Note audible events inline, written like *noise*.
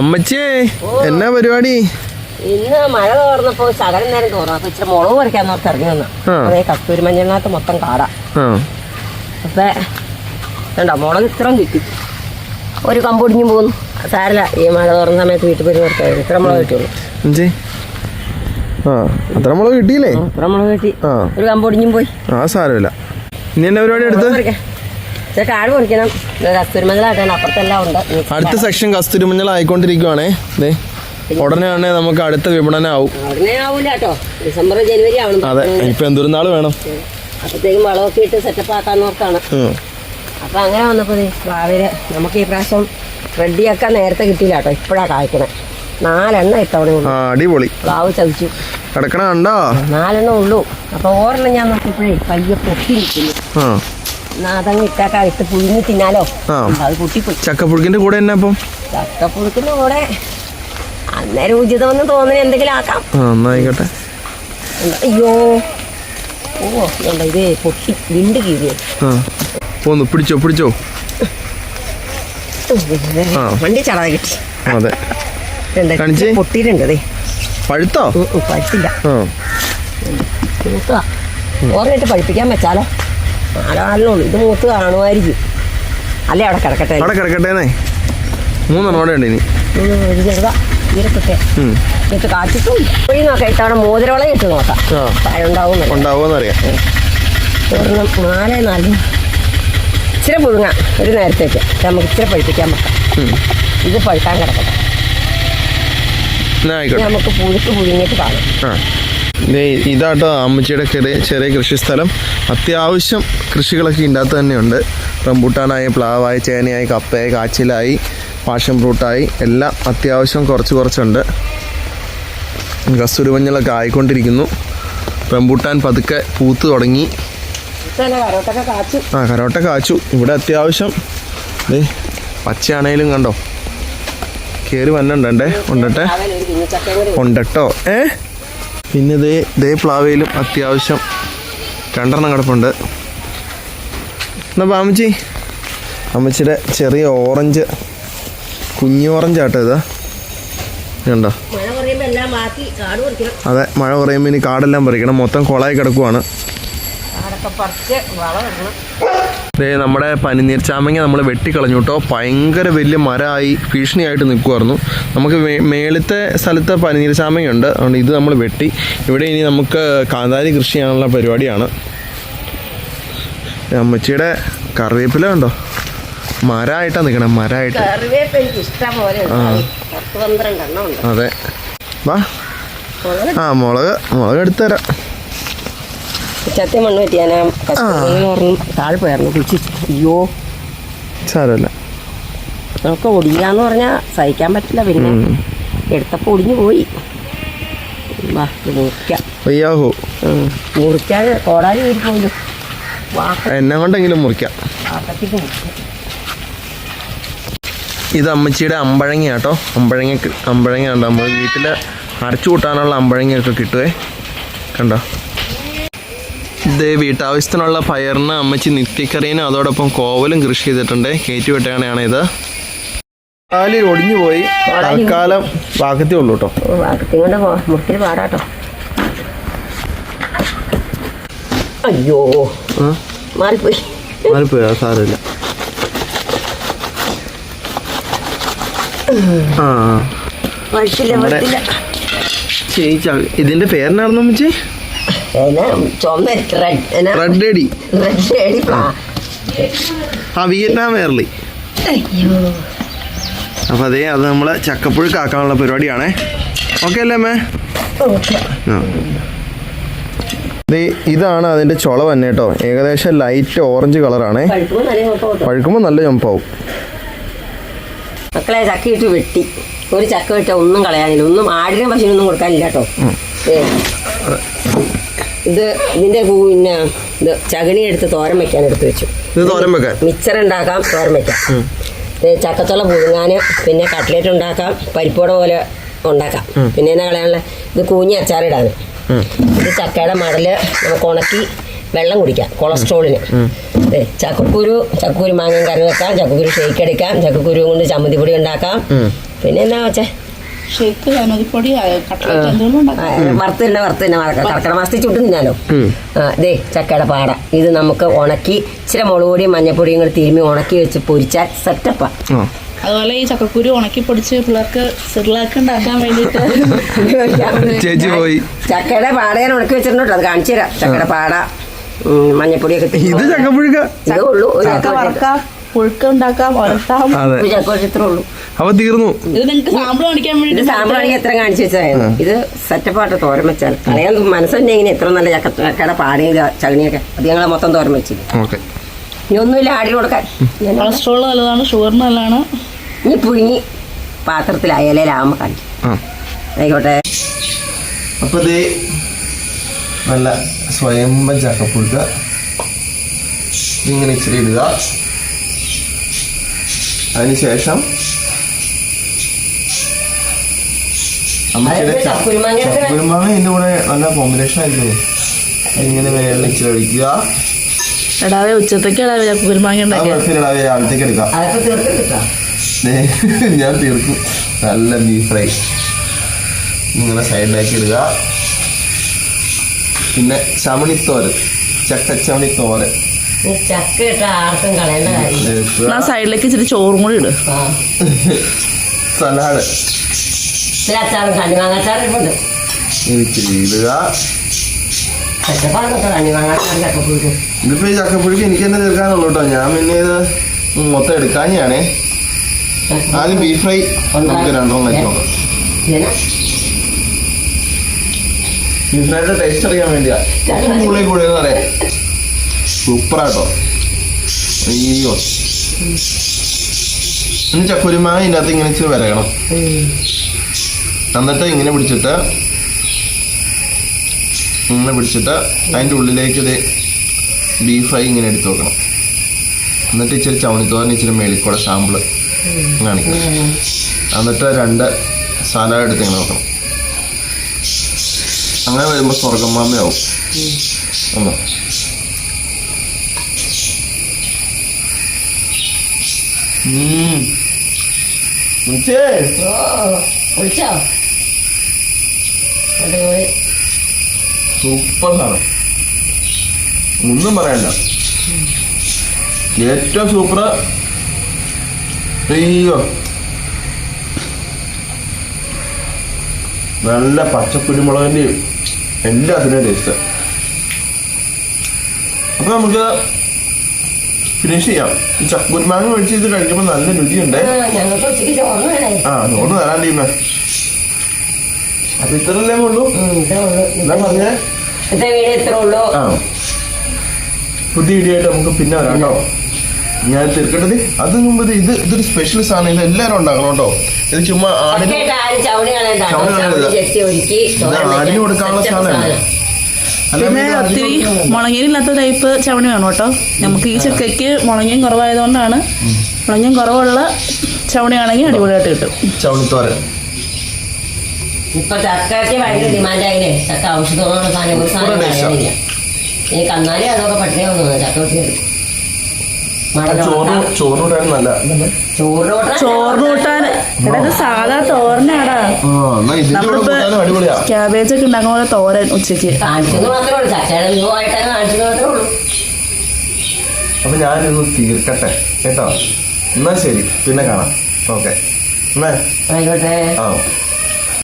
അമ്മച്ചേ എന്നാ പരിപാടി? ഇന്ന് മഴ തോർന്നപ്പോ ശകലം നേരം തോറും അപ്പൊ ഇച്ചിരി മുളക് പറിക്കാൻ നോക്കി ഇറങ്ങി വന്നു. അതേ കസ്തൂരി മഞ്ഞളിനകത്ത് മൊത്തം കാടാ. അപ്പൊ കണ്ടോ മുളക് ഇത്രയും കിട്ടി. ഒരു കമ്പൊടിഞ്ഞു പോകുന്നു. സാരില്ല ഈ മഴ തോർന്ന സമയത്ത് വീട്ടിൽ പോയി നിർത്താം ഇത്ര മുളക് ആ അത്ര മുളക് കിട്ടിയില്ലേ? അത്ര മുളക് കിട്ടി. ഒരു കമ്പൊടിഞ്ഞും പോയി. ആ സാരമില്ല. ഇനി എന്നാ പരിപാടി. ഇച്ചിരി കാട് പറിക്കണം ഇത് കസ്തൂരി മഞ്ഞളാട്ടാണ് അപ്പുറത്തെല്ലാം ഉണ്ട്. അടുത്ത സെക്ഷൻ കസ്തൂരി മഞ്ഞൾ ആയിക്കൊണ്ടിരിക്കുവാണേ ദേ ഉടനെ തന്നെ നമുക്ക് അടുത്ത വിപണനം ആവും ഉടനെ ആവൂല കേട്ടോ. ഡിസംബർ ജനുവരി ആവണം. അതെ ഇപ്പൊ എന്തോരം നാൾ വേണം അപ്പത്തേക്കും വളമൊക്കെ ഇട്ട് സെറ്റപ്പ് ആക്കാൻ നോർത്താണ് അപ്പൊ അങ്ങനെ വന്നപ്പോ രാവിലെ നമുക്ക് ഈ പ്രാവശ്യം റെഡിയൊക്കെ നേരത്തെ കിട്ടിയില്ല കേട്ടോ. ഇപ്പഴാ കായ്ക്കണേ. നാലെണ്ണ ഇത്തവണ അടിപൊളി. പ്ലാവ് ചതിച്ചു കിടക്കണ കണ്ടോ? നാലെണ്ണം ഉള്ളൂ. അപ്പൊ ഓരെണ്ണം ഞാൻ നോക്കിയപ്പോഴേ പയ്യെ പൊട്ടി നിൽക്കുന്നു. ഇട്ടാക്കാ ഇട്ട് പുഴുങ്ങി തിന്നാലോ? ആ. അത് പൊട്ടിപ്പോയി. ചക്കപ്പുഴുക്കിന്റെ കൂടെ എന്നാ അപ്പം? ചക്കപ്പുഴുക്കിന്റെ കൂടെ അന്നേരം ഉചിതമെന്ന് തോന്നുന്ന എന്തെങ്കിലും ആക്കാം. ആ എന്നായിക്കോട്ടെ അയ്യോ. ഓ ഇതുണ്ട് ഇത് പൊട്ടി വിണ്ട് കീറിയോ. ആ. പോന്നു പിടിച്ചോ പിടിച്ചോ. ആ. വണ്ടി ചടത കിട്ടി. അതെ. ഇതുണ്ട്. കാണിച്ചേ. പൊട്ടിയിട്ടുണ്ട് അതെ പഴുത്തോ? പഴുത്തില്ല. ആ. മൂത്തുക ഓർമ്മിട്ട് പഠിപ്പിക്കാൻ വെച്ചാലോ? നാലാളിനുള്ളൂ ഇത് മൂത്ത് കാണുമായിരിക്കും. അല്ലേ അവിടെ കിടക്കട്ടെ? അവിടെ കിടക്കട്ടേന്നേ. മൂന്നെണ്ണം അവിടെ ഉണ്ട് ഇനി. ചെറുതാ. ഈരക്കൊക്കെ ഉം. ഇട്ട് കാച്ചിട്ടും വഴി നോക്കാം. ഇത്തവണ മോതിരവള ഇട്ട് നോക്കാം. ആ. പഴമുണ്ടാവും ഉണ്ടാവുമെന്നറിയാം ഒരെണ്ണം നാല് നാല് ഇച്ചിരി പുഴുങ്ങാം. ഒരു നേരത്തേക്ക്. നമുക്ക് ഇച്ചിരി പഴുപ്പിക്കാൻ പറ്റാം. ഇത് പഴുക്കാൻ കിടക്കട്ടെ. നമുക്ക് പുഴുക്ക് പുഴുങ്ങിയിട്ട് കാണാം. ഇതാട്ടോ അമ്മച്ചിയുടെ ചെറിയ ചെറിയ കൃഷിസ്ഥലം. അത്യാവശ്യം കൃഷികളൊക്കെ ഇതിന്റെ തന്നെയുണ്ട്. റംബൂട്ടാനായി പ്ലാവായി ചേനയായി കപ്പയായി കാച്ചിലായി പാഷൻ ഫ്രൂട്ടായി എല്ലാം അത്യാവശ്യം കുറച്ച് കുറച്ചുണ്ട്. കസ്തൂരി മഞ്ഞളൊക്കെ ആയിക്കൊണ്ടിരിക്കുന്നു. റംബൂട്ടാൻ പതുക്കെ പൂത്ത് തുടങ്ങി. ആ കരോട്ട കാച്ചു. ഇവിടെ അത്യാവശ്യം പച്ചയാണേലും കണ്ടോ? കയറി വന്നുണ്ടേ ഉണ്ടട്ടെ? ഉണ്ടട്ടോ? ഏ? പിന്നെ ഇതേ ഇതേ പ്ലാവയിലും അത്യാവശ്യം രണ്ടെണ്ണം കിടപ്പുണ്ട്. എന്നാ അമ്മച്ചി അമ്മച്ചിയുടെ ചെറിയ ഓറഞ്ച് കുഞ്ഞു ഓറഞ്ച് ആട്ടോ ഇതാ. കണ്ടോ? പറിക്കണം. അതെ മഴ കുറയുമ്പോൾ ഇനി കാടെല്ലാം പറിക്കണം. മൊത്തം കുളമായി കിടക്കുവാണ്. നമ്മുടെ പനിനീർ ചാമങ്ങ നമ്മൾ വെട്ടിക്കളഞ്ഞു കേട്ടോ. ഭയങ്കര വലിയ മരമായി ഭീഷണിയായിട്ട് നിൽക്കുമായിരുന്നു നമുക്ക് മേളത്തെ സ്ഥലത്ത് പനിനീർ ചാമങ്ങയുണ്ട്. അതുകൊണ്ട് ഇത് നമ്മൾ വെട്ടി. ഇവിടെ ഇനി നമുക്ക് കാന്താരി കൃഷി ചെയ്യാനുള്ള പരിപാടിയാണ് അമ്മച്ചിയുടെ കറിവേപ്പില ഉണ്ടോ മരമായിട്ടാണ് നിൽക്കണം മരമായിട്ട് അതെ. വാ. ആ മുളക് മുളക് എടുത്തു തരാം. ചത്തി മണ്ണ് പറ്റി. ഞാൻ കഷ്ടപ്പെട്ട് പറഞ്ഞു താഴെ പോയായിരുന്നു കുളിച്ച് അയ്യോ. സാരമല്ല. നമുക്ക് ഒടിയാന്ന് പറഞ്ഞാൽ സഹിക്കാൻ പറ്റില്ല പിന്നെ. എടുത്തപ്പോൾ ഒടിഞ്ഞു പോയി. വാ മുറിക്കാം. കോടാലി പോയില്ലോ. എന്നെ കൊണ്ടെങ്കിലും മുറിക്കാം. ഇത് അമ്മച്ചിയുടെ അമ്പഴങ്ങ കേട്ടോ അമ്പഴങ്ങ അമ്പഴങ്ങ ഉണ്ട് നമ്മൾ വീട്ടിൽ അരച്ചു കൂട്ടാനുള്ള അമ്പഴങ്ങയൊക്കെ കിട്ടുവേ. കണ്ടോ? ഇത് വീട്ടാവശ്യത്തിനുള്ള പയറിന് അമ്മച്ചി നിത്യക്കറിനും അതോടൊപ്പം കോവലും കൃഷി ചെയ്തിട്ടുണ്ട്. കയറ്റി വെട്ടാനാണ് ഇത്. കാലി ഒടിഞ്ഞു പോയി. തൽക്കാലം വാക്കത്തേ ഉള്ളൂ കേട്ടോ. പാടാട്ടോ. അയ്യോ. മാറിപ്പോയി. ആ. ച- ഇതിന്റെ പേരെന്നായിരുന്നു അമ്മച്ചി? എന്നാ? ചുമന്ന റെഡ് റെഡ് എടി റെഡ് ആ. വിയറ്റ്നാം അയ്യോ. അപ്പോൾ അതേ അത് നമ്മൾ ചക്കപ്പുഴുക്കാക്കാനുള്ള പരിപാടിയാണേ. ഓക്കെ അല്ലേ അമ്മേ? ദേ ഇതാണ് അതിന്റെ ചുള തന്നെ കേട്ടോ. ഏകദേശം ലൈറ്റ് ഓറഞ്ച് കളറാണേ പഴുക്കുമ്പോൾ നല്ല ചുമപ്പാവും. മക്കളെ ചക്ക ഇട്ട് വെട്ടി. ഒരു ചക്ക വെട്ട ഒന്നും കളയാനില്ല. ഒന്നും ആടിനും പശുവിനൊന്നും കൊടുക്കാനില്ല കേട്ടോ. ഇത് ഇതിന്റെ പിന്നെ ഇത് ചകിണി എടുത്ത് തോരം വെക്കാൻ എടുത്തു വെച്ചു. ഇത് തോരൻ വെക്കാൻ? മിക്സർ ഉണ്ടാക്കാം തോരം വെക്കാം. ചക്കത്തുള്ള പുഴുങ്ങാന് പുഴുങ്ങാൻ പിന്നെ കട്ട്ലേറ്റ് ഉണ്ടാക്കാം പരിപ്പോട പോലെ ഉണ്ടാക്കാം. പിന്നെ എന്നാ കളയാനുള്ള? ഇത് കൂഞ്ഞി അച്ചാറിടാൻ. ഇത് ചക്കയുടെ മടൽ നമുക്ക് ഉണക്കി വെള്ളം കുടിക്കാം കൊളസ്ട്രോളിന്. ചക്കക്കുരു ചക്കക്കുരു മാങ്ങ കറി വെക്കാം ചക്കക്കുരു ഷേക്ക് എടുക്കാം ചക്കക്കുരു കൊണ്ട് ചമ്മന്തിപ്പൊടി ഉണ്ടാക്കാം. പിന്നെ എന്നാ വെച്ചേ? ഷേക്ക് അനതിപ്പൊടി കട്ട്ലറ്റ് എന്തെങ്കിലും ആ, ഉണ്ടാക്കാം. വറുത്ത് തന്നെ വറുത്ത് തന്നെ വറക്കാം കർക്കിടക മാസത്തിൽ ചുട്ട് തിന്നാലോ? ദേ ചക്കയുടെ പാട. ഇത് നമുക്ക് ഉണക്കി ഇച്ചിരി മുളക് പൊടിയും മഞ്ഞപ്പൊടിയും കൂടി തിരുമ്മി ഉണക്കി വെച്ച് പൊരിച്ചാൽ സെറ്റപ്പാ. അതുപോലെ ഈ ചക്കക്കുരു ഉണക്കി പൊടിച്ച് പിള്ളേർക്ക് സിർലാക്ക് ഉണ്ടാക്കാൻ വേണ്ടിട്ട് *laughs* ചേച്ചി പോയി. ചക്കയുടെ പാട ഞാൻ ഉണക്കി വെച്ചിട്ടുണ്ട് അത് കാണിച്ചു തരാം. ചക്കയുടെ പാട മഞ്ഞപ്പൊടിയൊക്കെ ഇത് ചക്കപ്പുഴുക്ക? ചക്ക വറക്കാം പുഴുക്ക ഉണ്ടാക്കാം ഒരട്ടാം അതെ. ചക്ക ഉള്ളൂ. അപ്പൊ തീർന്നു. ഇത് നിങ്ങൾക്ക് സാമ്പിൾ കാണിക്കാൻ വേണ്ടി സാമ്പിളാണെങ്കിൽ എത്ര കാണിച്ചു വെച്ചാൽ ഇത് സെറ്റപ്പായിട്ട് തോരൻ വെച്ചാൽ കളയാൻ മനസ്സന്നെ ഇങ്ങനെ എത്ര നല്ല ചക്കട പാടയും ചകിണിയൊക്കെ. അത് ഞങ്ങൾ മൊത്തം തോരൻ വെച്ചില്ല ഇനി ഒന്നുമില്ല ആടി കൊടുക്കാൻ. കൊളസ്ട്രോൾ നല്ലതാണ് ഷുഗർ നല്ലതാണ്. ഇനി പുഴുങ്ങി പാത്രത്തിൽ അയലയിലാകുമ്പോൾ കാണിക്കും. ആയിക്കോട്ടെ. അപ്പൊ ഇത് നല്ല സ്വയംഭം ചക്കപ്പുഴുക്ക. ഇങ്ങനെ ഇച്ചിരി ഇടുക. അതിനുശേഷം ചക്കുരുമാങ്ങ ഇതിന്റെ കൂടെ നല്ല കോമ്പിനേഷൻ ആയിരിക്കും ഇങ്ങനെ ഉച്ചത്തേക്ക് രാവിലത്തേക്ക് എടുക്കാം തീർത്തിട്ടാ ദേ, ഞാൻ തീർക്കും നല്ല ബീഫ് ഫ്രൈ ഇങ്ങനെ സൈഡിലാക്കി ഇടുക പിന്നെ ചമണിത്തോരൻ ചക്കച്ചമണിത്തോരൻ സൈഡിലേക്ക് ഇച്ചിരി ചോറും കൂടി ഇട് സലാഡ് ചില അച്ചാറും കണ്ണിമാങ്ങാച്ചാറും കണ്ണിമാങ്ങാച്ചാറും ചക്കപ്പുഴുക്കും. ഇതിപ്പോ ഈ ചക്കപ്പുഴുക്ക് എനിക്ക് തന്നെ തീർക്കാനുള്ളൂ കേട്ടോ. ഞാൻ പിന്നെ ഇത് മൊത്തം എടുക്കാഞ്ഞാണേ. ആദ്യം ബീഫ് ഫ്രൈ നമുക്ക് രണ്ടെണ്ണം നോക്കാം. ബീഫ് ഫ്രൈയുടെ ടേസ്റ്റ് അറിയാൻ വേണ്ടിയാ. പുള്ളി കൂടുതൽ അറിയാം. സൂപ്പറാട്ടോ അയ്യോ. ഇനി ചക്കുരുമാങ്ങ ഇതിന്റെ അകത്ത് ഇങ്ങനെ ഇച്ചിരി വരകണം. എന്നിട്ട് ഇങ്ങനെ പിടിച്ചിട്ട് ഇങ്ങനെ പിടിച്ചിട്ട് അതിന്റെ ഉള്ളിലേക്ക് ഇത് ബീഫ് ഫ്രൈ ഇങ്ങനെ എടുത്തു വെക്കണം. എന്നിട്ട് ഇച്ചിരി ചവണിത്തോരൻ ഇച്ചിരി മേളിക്കൂടെ സാമ്പിൾ കാണിക്കണം എന്നിട്ട് രണ്ട് സാലഡ് എടുത്ത് ഇങ്ങനെ വെക്കണം. അങ്ങനെ വരുമ്പോൾ സ്വർഗം മാമയാവും ഒന്നോ. ഉം. ഉച്ചേ. ഓ വിളിച്ചോ അടിപൊളി. സൂപ്പർ സാധനം. ഒന്നും പറയണ്ട. ഏറ്റവും സൂപ്പർ അയ്യോ നല്ല പച്ചക്കുരുമുളകിന്റെയും എല്ലാത്തിന്റെയും ടേസ്റ്റ് അപ്പൊ നമുക്ക് ഫിനിഷ് ചെയ്യാം. ഈ ചക്കുരുമാങ്ങ മേടിച്ച് ഇത് കഴിക്കുമ്പോൾ നല്ല രുചിയുണ്ട്? ആ നോട്ട് തരാൻ ടീമേ. അപ്പൊ ഇത്രല്ലേ ഉള്ളൂ? പറഞ്ഞേ? പുതിയ വീഡിയോ ആയിട്ട് നമുക്ക് പിന്നെ വരാം കേട്ടോ. ഞാൻ തീർക്കേണ്ടത് അത് മുമ്പ് ഇത് ഇത് ഇതൊരു സ്പെഷ്യൽ സാധനം ഇത് എല്ലാരും ഉണ്ടാക്കണം കേട്ടോ. ഇത് ചുമ്മാ ആടിന് ആടിന് കൊടുക്കാനുള്ള സാധനമാണ് പിന്നെ ഒത്തിരി. മുളങ്ങയിലില്ലാത്ത ടൈപ്പ് ചവണി വേണം കേട്ടോ. നമുക്ക് ഈ ചക്കയ്ക്ക് മുളങ്ങയും കുറവായതുകൊണ്ടാണ് മുളങ്ങയും കുറവുള്ള ചവണിയാണെങ്കിൽ അടിപൊളിയായിട്ട് കിട്ടും. ചവണിത്തോരൻ. ഇപ്പൊ ചക്കയ്ക്ക് ഭയങ്കര ഡിമാൻഡ് ആയില്ലേ ചക്ക ഔഷധമുള്ള സാധനം? ഒരു സാധനം. കളയാനില്ല ഇനി കന്നാലി അതൊക്കെ പട്ടിണിയാവും ചക്ക വെട്ടി സാധാ തോരനാടാ. ക്യാബേജ് ഒക്കെ ഉണ്ടാക്കുന്ന പോലെ തോരൻ ഉച്ചയ്ക്ക് അപ്പൊ ഞാനിത് തീർക്കട്ടെ കേട്ടോ? എന്നാ ശരി പിന്നെ കാണാം. ഓക്കെ. ആയിക്കോട്ടെ. ആ.